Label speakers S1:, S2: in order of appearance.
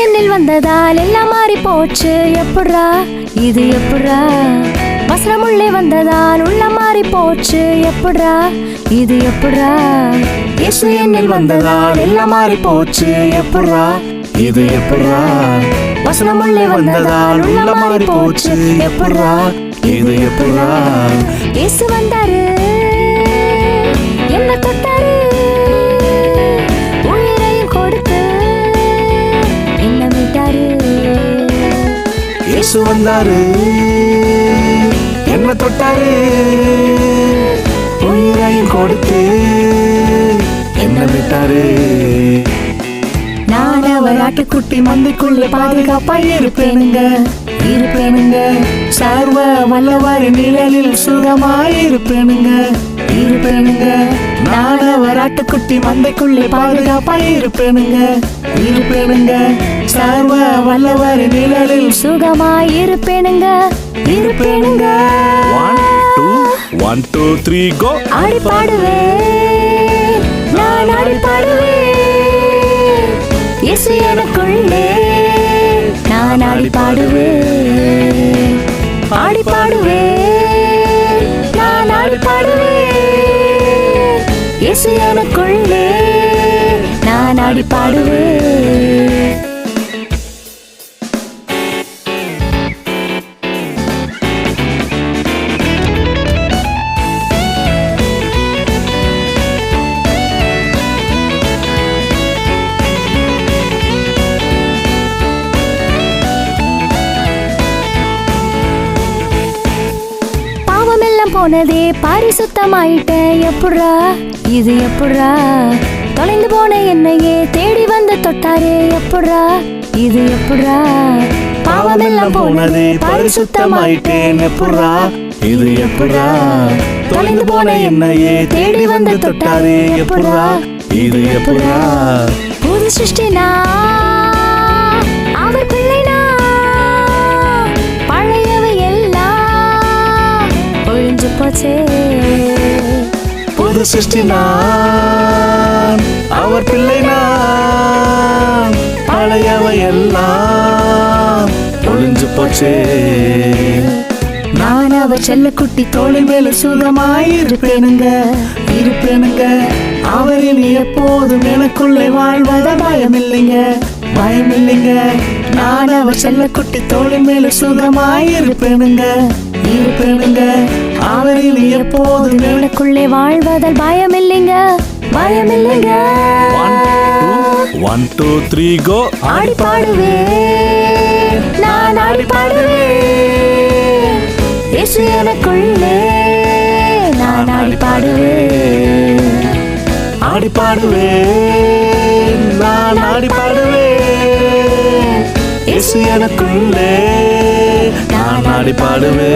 S1: என்னில் வந்ததால் எல்லாம் மாறி போச்சு எப்படா இது எப்படா வசனம் உள்ளே வந்ததால் உள்ள மாறி போச்சு எப்படா இது எப்படா இயேசு என்னில் வந்ததால் எல்லாம் மாறி போச்சு எப்படா இது எப்படா வசனம் உள்ளே வந்ததால் உள்ள மாறி போச்சு எப்படா இது எப்படா இயேசு வந்தாரு. என்ன தொட்டாரு?
S2: இயேசு வந்தாரு. என்ன தொட்டாரு. உயிரையும் கொடுத்து என்ன விட்டாரு.
S1: நான் அவர் ஆட்டுக்குட்டி மந்தைக்குள்ளே பாதுகாப்பா இருப்பேனுங்க. இருப்பேனுங்க.
S2: சர்வ வல்லவர் நிழலில் சுகமாய் இருப்பேனுங்க. இருப்பேனுங்க. நான் அவர் ஆட்டுக்குட்டி மந்தைக்குள்ளே பாதுகாப்பா இருப்பேனுங்க. இருப்பேனுங்க. சர்வ வல்லவர் நிழலில்
S1: சுகமாய் இருப்பேனுங்க. இருப்பேனுங்க
S2: one two one two three go
S1: ஆடி பாடுவேன் நான் ஆடி பாடுவேன் இயேசு எனக்குள்ளே நான் ஆடி பாடுவேன் ஆடி பாடுவேன் நான் ஆடி பாடுவேன் இயேசு எனக்குள்ளே நான் ஆடி பாடுவேன் போனதே பாரிசுத்தமாயிட்ட. எப்படா இது எப்படா தொலைந்து போன என்னையே தேடி வந்து தொட்டாரே எப்படா இது எப்படா பாவமெல்லாம் போனதே பரிசுத்தமாயிட்டேன் எப்படா
S2: இது எப்படா தொலைந்து போன என்னையே தேடி வந்து தொட்டாரே எப்படா இது எப்படா
S1: புது சிருஷ்டினா போச்சே
S2: புது சிருஷ்டி நான் அவர் பிள்ளை நான் பழையவை எல்லாம் ஒளிஞ்சு போச்சே.
S1: நான் அவர் செல்லக்குட்டி
S2: தோழி மேல சுகமாய் இருப்பேனுங்க. இருப்பேனுங்க அவரில் எப்போதும் எனக்குள்ளே வாழ்வத பயம் இல்லைங்க பயம் இல்லைங்க நான் அவர் செல்லக்குட்டி தோழி மேல சுகமாய் இருப்பேனுங்க இருப்பேனுங்க. அவரில் எப்போதும் எனக்கு
S1: எனக்குள்ளே வாழ்வதால் பயம் இல்லைங்க பயம் இல்லைங்க
S2: ஒன் டூ த்ரீ கோ
S1: ஆடி பாடுவேன் நான் ஆடி பாடுவேன் இயேசு எனக்குள்ளே நான் ஆடி பாடுவேன்
S2: ஆடி பாடுவேன் நான் ஆடி பாடுவேன் இயேசு எனக்குள்ளே பாடி பாடுவே